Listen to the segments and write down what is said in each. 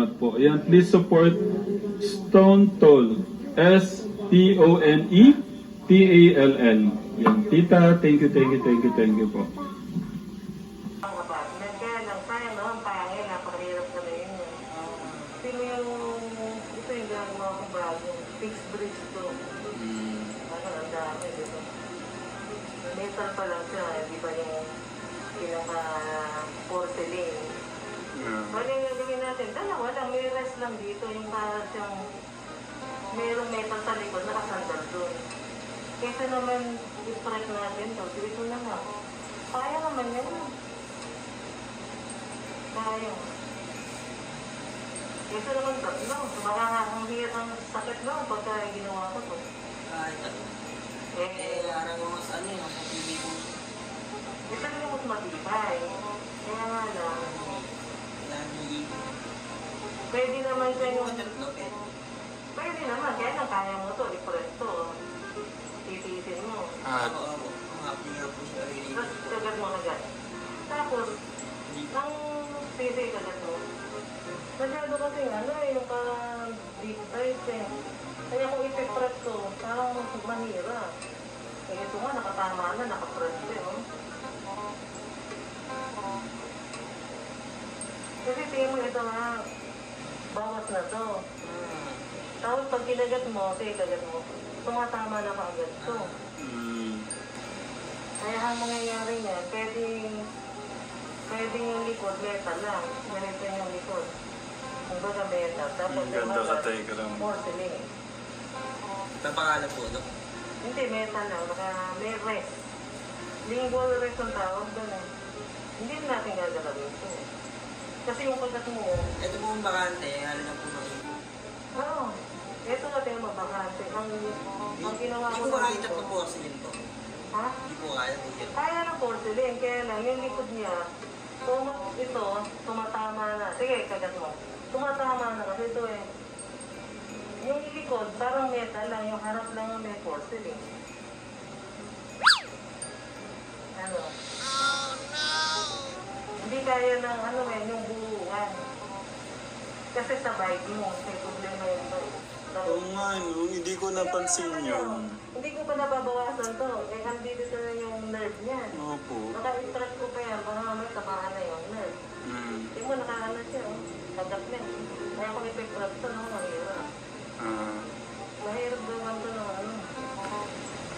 salamat po. Ayan, please support Stone Toll. S-T-O-N-E-T-A-L-L. Yan. Tita, thank you, thank you, thank you, thank you po. Fixed bridge to. Ano, ang dami, di ba? Metal pa lang siya, eh, di ba yung pinaka-porcelain. Ano yung gagawin natin? Dalawa lang, may rest lang dito, yung parang siyang merong metal sa likod, nakasandal doon. Kesa naman, i-strike natin to, dito na nga. Kaya naman yun. Kaya. Kesa naman tatlo, makakahanghiyan ang sakit lang pagka ginawa ko to. Kahit ano. Eh, Eh, arang mga sa ano yun, sa TV ko. yung mas matibay. Kaya pwede naman eh. Pwede naman, kaya lang kaya mo to, i-press to. Titiisin mo. At, Oo, oo. Ang happy nga po siya kagat mo agad. Tapos, ang titi kagat mo, masyado kasi ano eh, yung parang deep fried eh. Kaya kung ipipress to, parang manira. Eh ito nga, nakatama na, nakapress eh. Oh. Kasi tingin mo ito nga, bawas na to. Hmm. Tapos pag kinagat mo, sige kagat mo, tumatama na kaagad to. mm, Kaya ang mangyayari niya, pwedeng, pwedeng yung likod, metal lang. Ganito yung likod. Kung baga metal. Tapos ang ganda ka, Tegram. porcelain. Napangalan po, no? Hindi, metal lang. Naka, may rest. Lingual rest ang tawag doon eh. Hindi na natin gagalawin ito. Kasi yung kagat mo, Ito po ang bakante, halo na po ng ipo. oo. ito nga tayo mabakante. Ang, ang ginawa Hindi ko ko makakita dito. po po kasi yun po. Ha? Hindi po kaya po yun. Kaya ng porcelain, kaya lang yung likod niya, tum ito, tumatama na. Sige, kagat mo. Tumatama na kasi ito eh. Yung likod, parang metal lang, yung harap lang yung may porcelain. Ano? No! Hindi kaya ng ano eh, yung buuan. Kasi sa bike mo, may problema yung bike. Oo nga, no, hindi ko napansin yun. Hindi ko pa nababawasan to. Eh, andito na yung nerve niya. Opo. Naka-interact ko pa yan, baka mamaya tapakan na yung nerve. Mm, Hindi mo nakaano siya, oh. Tagap na. Kaya kung ipiprap to, no, mahirap. ah, Mahirap gawin to ng ano.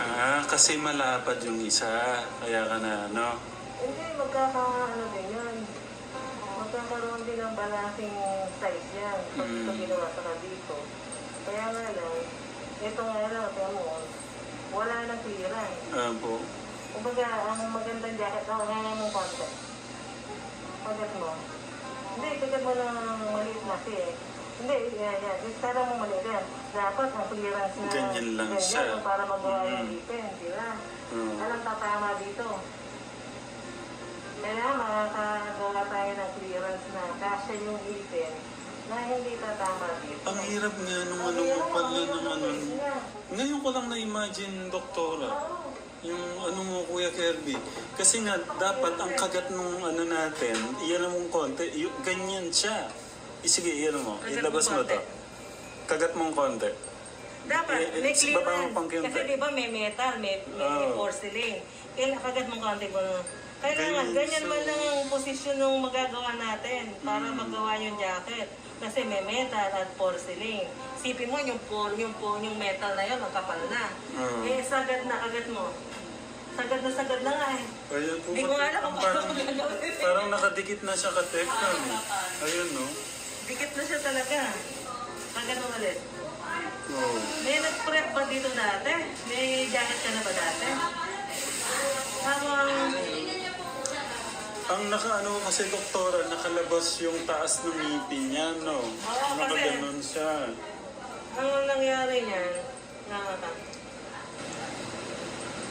ah, kasi malapad yung isa. Kaya ka na, no? Hindi, magkaka-ano din yan. Magkakaroon din ng balancing size yan. Pag Mm. ito ginawa sa dito. Kaya nga lang, ito nga lang, ito mo, wala nang clearance. Opo. Kumbaga, ang magandang jacket, ako kaya mong konti. Pagat mo. Hindi, pagat mo ng maliit na eh. Hindi, yan, yan. Istara mo maliit yan. Dapat ang clearance na Ganyan lang siya. para magawa yung ipin, di ba? Mm. Anong tatama dito? Kaya makakagawa tayo ng clearance na kasya yung ipin na hindi tatama dito. Ang hirap nga nung ano mo pala ng ano. Ngayon ko lang na-imagine, doktora. Oo. Yung ano mo, Kuya Kirby. Kasi nga, dapat ang kagat nung ano natin, iyan mong konti, y- ganyan siya. I, sige, iyan mo. Kagat Ilabas mo mo to. konti. Kagat mong konti. Dapat, Eh, eh, may baba mo clearance. pang. Kasi di ba may metal, may, may, may Oo. porcelain. Kailan kagat mong konti mo. Kailangan, Ganyan man lang ang posisyon ng magagawa natin para Mm. magawa yung jacket. Kasi may metal at porcelain. Sipin mo yung por, yung por, yung metal na yun, ang kapal na. Oo. Eh, sagad na agad mo. Sagad na sagad na nga eh. Ayun po. Hindi ko nga alam kung parang, paano gagawin. parang nakadikit na siya ka Tekram. Ayun, no? Dikit na siya talaga. Sagad mo ulit. Oh. May nag-prep ba dito dati? May jacket ka na ba dati? Habang Ang nakaano kasi doktora, nakalabas yung taas ng ngipin niya, no? Oo, Nakaganon siya. Ang nangyari niyan, nakaka.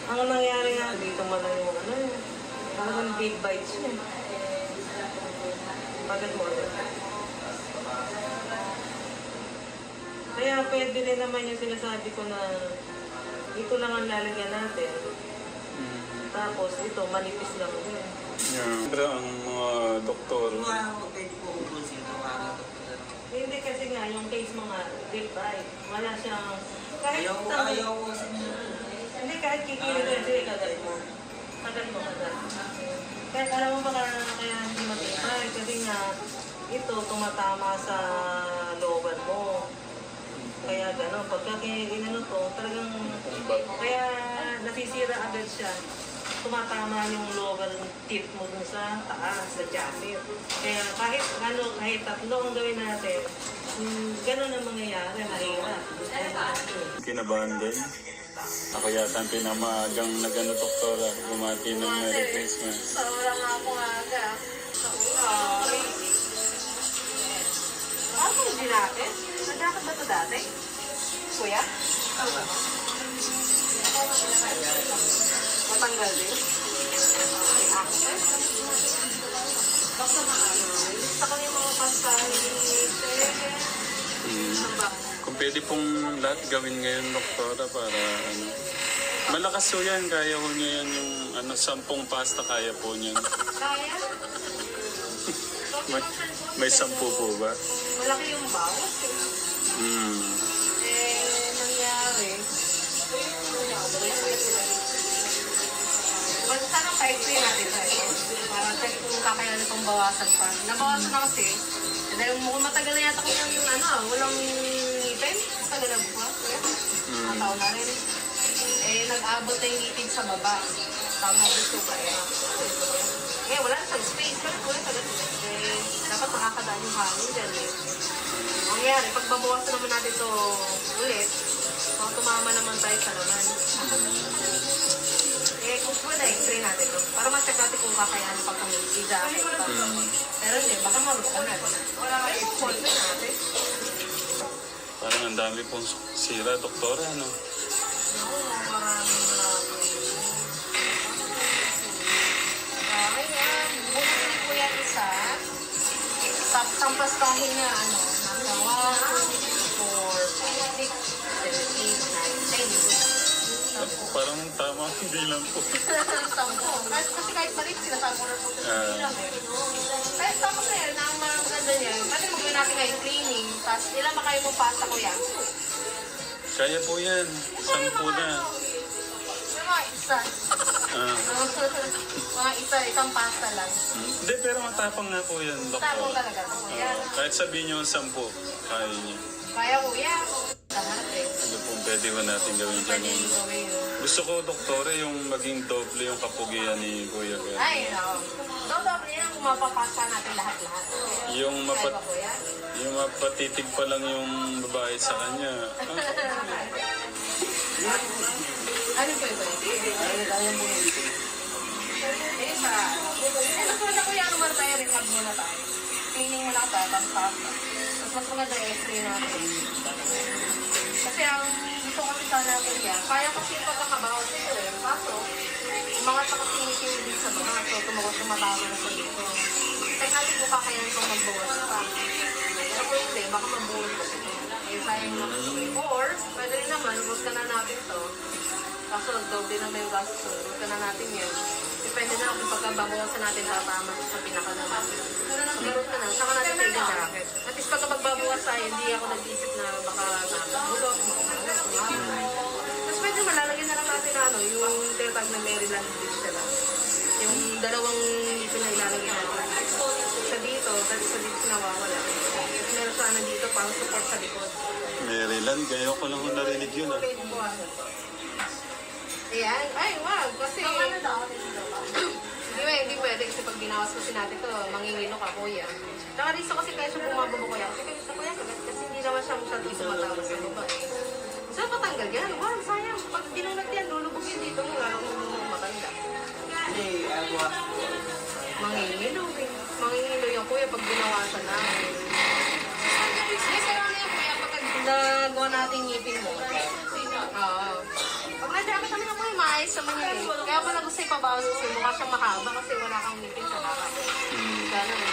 Ang nangyari nga dito mo lang yung ano, eh. parang big bites niya. Pagod mo ulit. Kaya pwede din naman yung sinasabi ko na ito lang ang lalagyan natin. Mm. Tapos ito, manipis lang din. Yeah. Pero ang mga doktor, Kung ano, pwede po kung ito, para ito po. nga, yung case mo nga, deep fried. Wala siyang... Kahit Ayaw, sa- ayaw ko sa inyo. Hindi, kahit kikilig ka, sige, kagat mo. Kagat mo, kagat. Kaya alam mo ba kaya, kaya hindi matibay? Kasi nga, ito tumatama sa lower mo. Kaya gano'n, pagka inano to, talagang, kaya nasisira agad siya. Tumatama yung lower teeth mo dun sa taas, sa jacket. Kaya kahit ano, kahit tatlo ang gawin natin, mm, gano'n ang mangyayari, mahirap. Kinabahan din. Ako yata ang pinamagang na gano doktora. Bumati ng Merry Christmas. Sobrang nga ako aga. Sa ulo. Ano hindi natin? Nagkakad ba ito dati? Kuya? Matanggal din? Okay, ako. Basta maano. Gusto ko yung mga. Sa ba? Kung pwede pong lahat gawin ngayon, doktora, para ano. Malakas po yan. Kaya po niya yan yung ano, sampung pasta kaya po niyan. Kaya? May, may sampu po ba? Malaki yung bawas eh. Check kung kakayanin pang bawasan pa. Nabawasan na kasi. Eh, dahil mukhang matagal na yata ko yung ano, ah, walang ngipin. Tagal na ba? Mga tao na rin. Eh, nag-abot na yung ngipin sa baba. Tama gusto pa eh. Eh, wala na siyang space. Bakit wala tagal? Eh, dapat makakadaan yung hangin dyan eh. Mangyari, pag babawasan naman natin to ulit, so tumama naman tayo sa naman. eh, kung pwede, x-ray natin to. Para ma-check natin kung kakayanin pag kami pa. Pero hindi, baka marot ka na. Wala ka i-call natin. Parang ang dami pong sira, doktora, ano? Oo, maraming maraming. Okay, ah, bukas na po yan isa. Tapos ang pastahin niya, ano, nasa tama ang bilang po. Sampo. Kasi, kasi kahit maliit, sinasabi ko na po sa Ah. bilang eh. Kaya tapos na yun, ang mga maganda niya, pwede mo gawin natin ngayon cleaning, tapos ilan ba kayo mo pasta ko yan? Kaya po yan. Sampu na. May mga isa. Ah. mga isa, isang pasta lang. Hindi, pero matapang nga po yan, Tapos doktora. talaga ito, kuya. Ah, kahit sabihin ang sampu, kaya niyo. Kaya kuya. Ano pong pwede ba natin gawin dyan? Gusto ko, doktora, yung maging doble yung kapugian ni Kuya Ken. Ay, no. Dodobre yan kung mapapasta natin lahat-lahat. Yung, mapat ba kuya? yung mapatitig pa lang yung babae sa kanya. Ano po ito? Eh, sa... Eh, mas maganda kuya, ano muna tayo, rehab muna tayo. Cleaning muna tayo, tapos pasta. Mas maganda yung x-ray natin. Kasi ang gusto kasi sana kuya, kaya kasi yung pagkakabawas nito eh. Kaso, mga nakasinisin din sa mga, so tumawag tumatawa na sa dito. Check natin kung kakayanin kong magbawas pa. Kung hindi, baka mabuhay ko. Eh, sayang na. Or, pwede rin naman, huwag ka na natin to. Kaso, doble na may gasto. Huwag ka na natin yan. Depende na kung pagkababawasan natin tatama sa pinaka naman. Pagkaroon ka na, saka natin sa ibang jacket. At least pagka magbabawas tayo, hindi ako nag-isip na baka nakabulok, makakalas, kumakalas. Tapos pwede malalagyan na lang natin ano, yung tinatag na Maryland Beach na lang. Yung dalawang ito na ilalagay natin. Sa dito, tapos sa dito nawawala. Meron sana dito pang support sa likod. Maryland, kaya ko lang narinig yun ah. Ayan. Ay, wag. Kasi... ano daw? Hindi, eh, hindi pwede kasi pag binawas kasi natin to, mangingilo ka, kuya. Tsaka dito kasi kaya siya bumababa kuya. Kasi kaya sa kuya, sagat kasi hindi naman siya masyadong sumatawas sa baba eh. So, patanggal yan. Wow, sayang. Pag binunat yan, lulubog yun dito mo, lalo kung matanda. Mangingilo. Mangingilo yung kuya pag binawasan natin. Maayos naman yun eh. Kaya pala gusto ipabawas kasi mukha siyang mahaba kasi wala kang ngipin sa harap. Hmm. Ganun eh.